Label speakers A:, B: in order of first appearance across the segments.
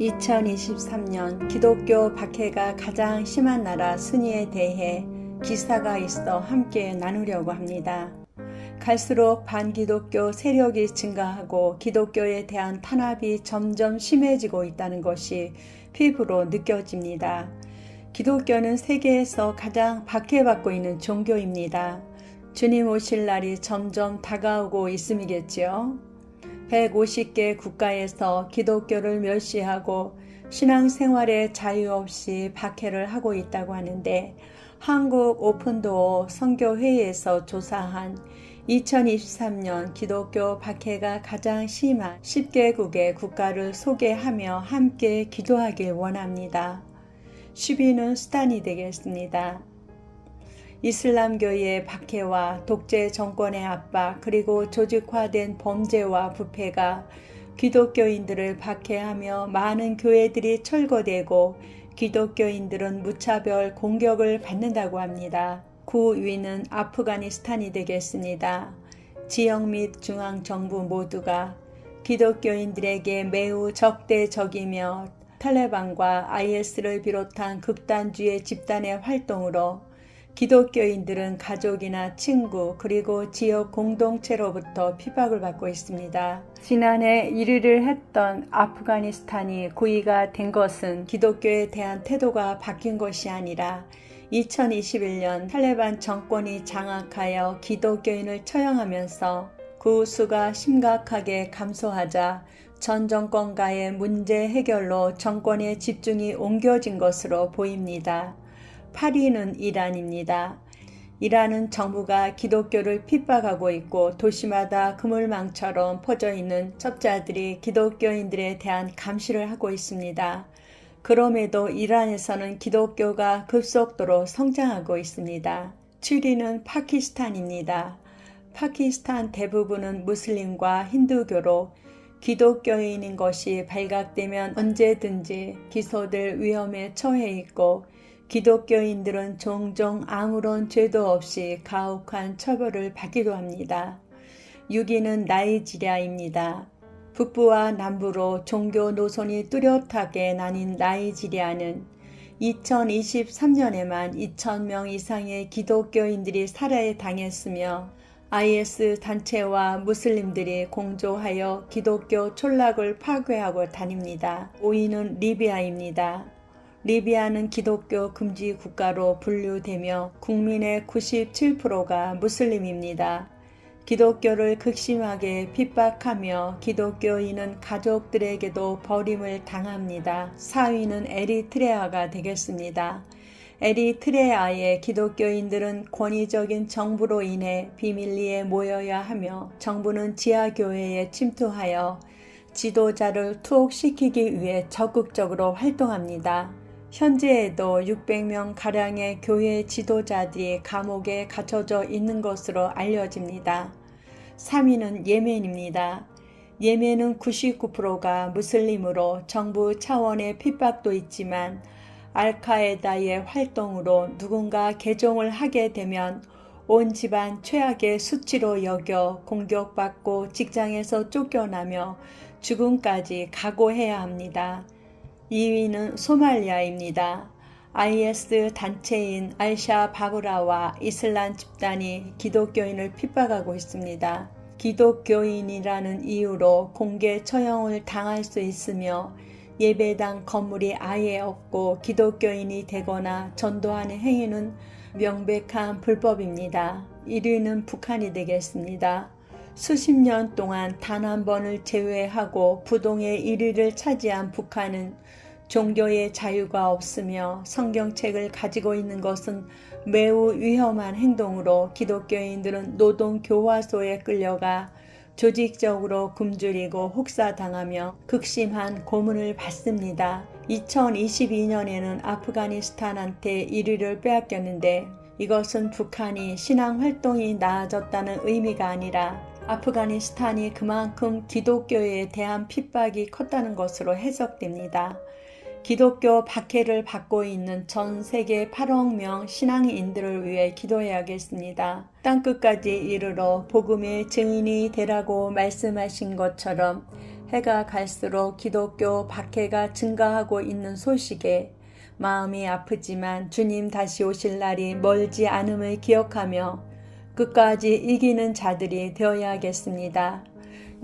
A: 2023년 기독교 박해가 가장 심한 나라 순위에 대해 기사가 있어 함께 나누려고 합니다. 갈수록 반기독교 세력이 증가하고 기독교에 대한 탄압이 점점 심해지고 있다는 것이 피부로 느껴집니다. 기독교는 세계에서 가장 박해받고 있는 종교입니다. 주님 오실 날이 점점 다가오고 있음이겠지요. 150개 국가에서 기독교를 멸시하고 신앙생활에 자유 없이 박해를 하고 있다고 하는데 한국 오픈도어 선교회에서 조사한 2023년 기독교 박해가 가장 심한 10개국의 국가를 소개하며 함께 기도하길 원합니다. 10위는 수단이 되겠습니다. 이슬람교의 박해와 독재 정권의 압박 그리고 조직화된 범죄와 부패가 기독교인들을 박해하며 많은 교회들이 철거되고 기독교인들은 무차별 공격을 받는다고 합니다. 9위는 아프가니스탄이 되겠습니다. 지역 및 중앙 정부 모두가 기독교인들에게 매우 적대적이며 탈레반과 IS를 비롯한 극단주의 집단의 활동으로 기독교인들은 가족이나 친구 그리고 지역 공동체로부터 핍박을 받고 있습니다. 지난해 1위를 했던 아프가니스탄이 9위가 된 것은 기독교에 대한 태도가 바뀐 것이 아니라 2021년 탈레반 정권이 장악하여 기독교인을 처형하면서 그 수가 심각하게 감소하자 전 정권과의 문제 해결로 정권의 집중이 옮겨진 것으로 보입니다. 8위는 이란입니다. 이란은 정부가 기독교를 핍박하고 있고 도시마다 그물망처럼 퍼져 있는 첩자들이 기독교인들에 대한 감시를 하고 있습니다. 그럼에도 이란에서는 기독교가 급속도로 성장하고 있습니다. 7위는 파키스탄입니다. 파키스탄 대부분은 무슬림과 힌두교로 기독교인인 것이 발각되면 언제든지 기소될 위험에 처해 있고 기독교인들은 종종 아무런 죄도 없이 가혹한 처벌을 받기도 합니다. 6위는 나이지리아입니다. 북부와 남부로 종교 노선이 뚜렷하게 나뉜 나이지리아는 2023년에만 2,000명 이상의 기독교인들이 살해 당했으며 IS 단체와 무슬림들이 공조하여 기독교 촌락을 파괴하고 다닙니다. 5위는 리비아입니다. 리비아는 기독교 금지 국가로 분류되며 국민의 97%가 무슬림입니다. 기독교를 극심하게 핍박하며 기독교인은 가족들에게도 버림을 당합니다. 4위는 에리트레아가 되겠습니다. 에리트레아의 기독교인들은 권위적인 정부로 인해 비밀리에 모여야 하며 정부는 지하교회에 침투하여 지도자를 투옥시키기 위해 적극적으로 활동합니다. 현재에도 600명 가량의 교회 지도자들이 감옥에 갇혀져 있는 것으로 알려집니다. 3위는 예멘입니다. 예멘은 99%가 무슬림으로 정부 차원의 핍박도 있지만 알카에다의 활동으로 누군가 개종을 하게 되면 온 집안 최악의 수치로 여겨 공격받고 직장에서 쫓겨나며 죽음까지 각오해야 합니다. 2위는 소말리아입니다. IS 단체인 알샤 바브라와 이슬람 집단이 기독교인을 핍박하고 있습니다. 기독교인이라는 이유로 공개 처형을 당할 수 있으며 예배당 건물이 아예 없고 기독교인이 되거나 전도하는 행위는 명백한 불법입니다. 1위는 북한이 되겠습니다. 수십 년 동안 단 한 번을 제외하고 부동의 1위를 차지한 북한은 종교의 자유가 없으며 성경책을 가지고 있는 것은 매우 위험한 행동으로 기독교인들은 노동 교화소에 끌려가 조직적으로 굶주리고 혹사당하며 극심한 고문을 받습니다. 2022년에는 아프가니스탄한테 1위를 빼앗겼는데 이것은 북한이 신앙 활동이 나아졌다는 의미가 아니라 아프가니스탄이 그만큼 기독교에 대한 핍박이 컸다는 것으로 해석됩니다. 기독교 박해를 받고 있는 전 세계 8억 명 신앙인들을 위해 기도해야겠습니다. 땅끝까지 이르러 복음의 증인이 되라고 말씀하신 것처럼 해가 갈수록 기독교 박해가 증가하고 있는 소식에 마음이 아프지만 주님 다시 오실 날이 멀지 않음을 기억하며 끝까지 이기는 자들이 되어야겠습니다.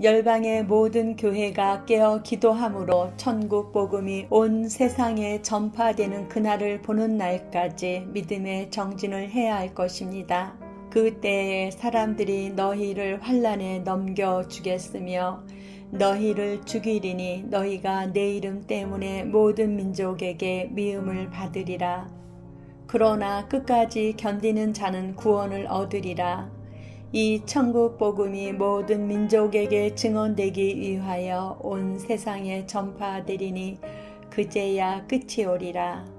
A: 열방의 모든 교회가 깨어 기도함으로 천국 복음이 온 세상에 전파되는 그날을 보는 날까지 믿음의 정진을 해야 할 것입니다. 그때에 사람들이 너희를 환란에 넘겨 주겠으며 너희를 죽이리니 너희가 내 이름 때문에 모든 민족에게 미움을 받으리라. 그러나 끝까지 견디는 자는 구원을 얻으리라. 이 천국 복음이 모든 민족에게 증언되기 위하여 온 세상에 전파되리니 그제야 끝이 오리라.